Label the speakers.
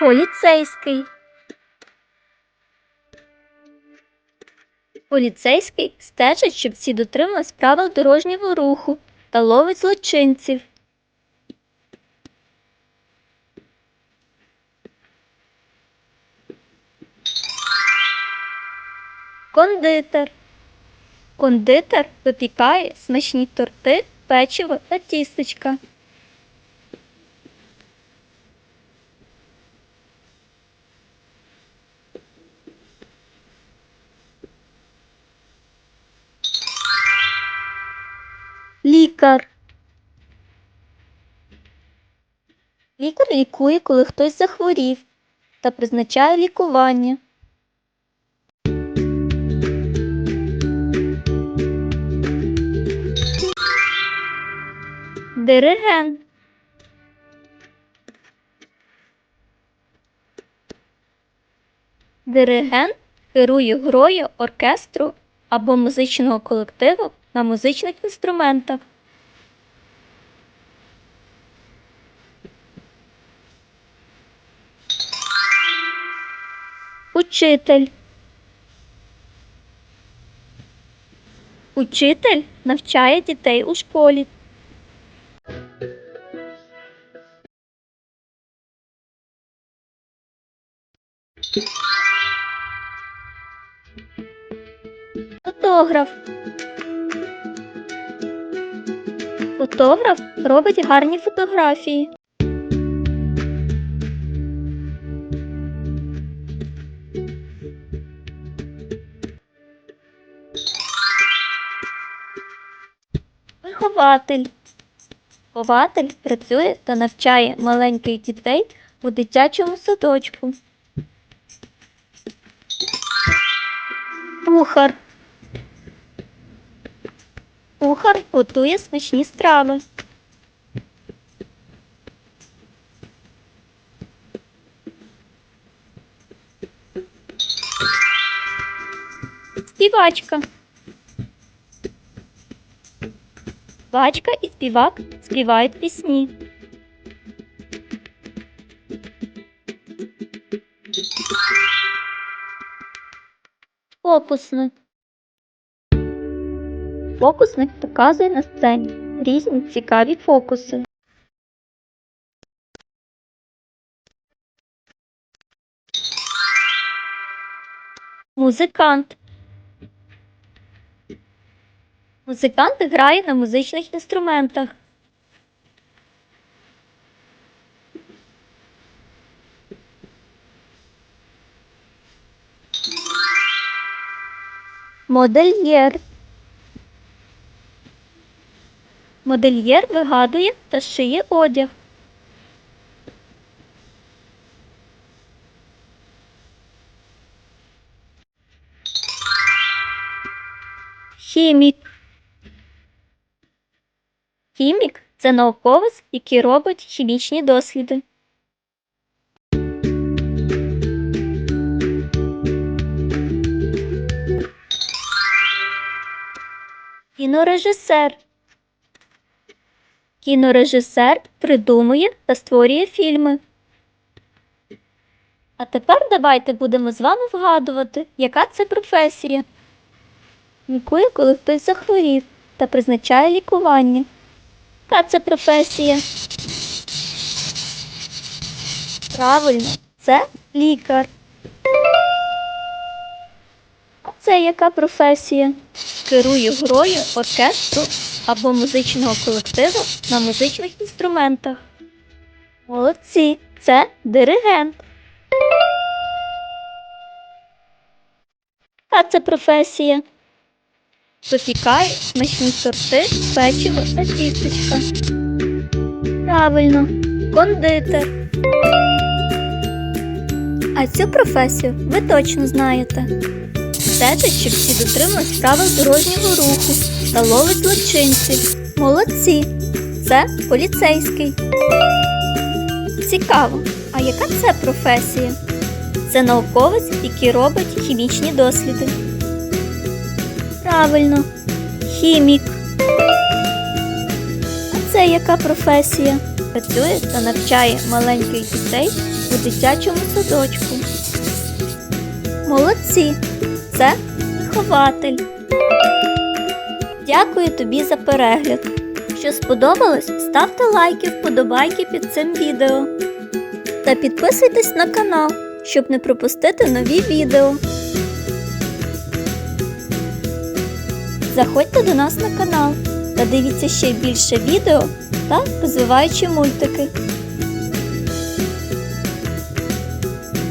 Speaker 1: Поліцейський. Поліцейський стежить, щоб всі дотримались правил дорожнього руху та ловить злочинців. Кондитер. Кондитер випікає смачні торти, печиво та тістечка. Лікар. Лікар лікує, коли хтось захворів та призначає лікування. Диригент. Диригент керує грою оркестру або музичного колективу на музичних інструментах. Учитель. Учитель навчає дітей у школі. Фотограф. Фотограф робить гарні фотографії. Вихователь. Вихователь працює та навчає маленьких дітей у дитячому садочку. Кухар. Кухар готує смачні страви. Співачка. Співачка і співак співають пісні. Фокусник. Фокусник показує на сцені різні цікаві фокуси. Музикант. Музикант грає на музичних інструментах. Модельєр. Модельєр вигадує та шиє одяг. Хімік. Хімік це науковець, який робить хімічні досліди. Кінорежисер. Кінорежисер придумує та створює фільми. А тепер давайте будемо з вами вгадувати, яка це професія. Лікує, коли хтось захворів та призначає лікування. Яка це професія? Правильно, це лікар. А це яка професія? Керує грою оркестру або музичного колективу на музичних інструментах. Молодці, це диригент. Яка це професія? Випікає смачні торти, печиво та тістечка. Правильно, кондитер. А цю професію ви точно знаєте. Стежить, щоб всі дотримались правил дорожнього руху та ловить злочинців. Молодці. Це поліцейський. Цікаво, а яка це професія? Це науковець, який робить хімічні досліди. Правильно, хімік. А це яка професія? Працює та навчає маленьких дітей у дитячому садочку. Молодці! Це вихователь. Дякую тобі за перегляд. Що сподобалось, ставте лайки, вподобайки під цим відео. Та підписуйтесь на канал, щоб не пропустити нові відео. Заходьте до нас на канал та дивіться ще більше відео та розвиваючі мультики.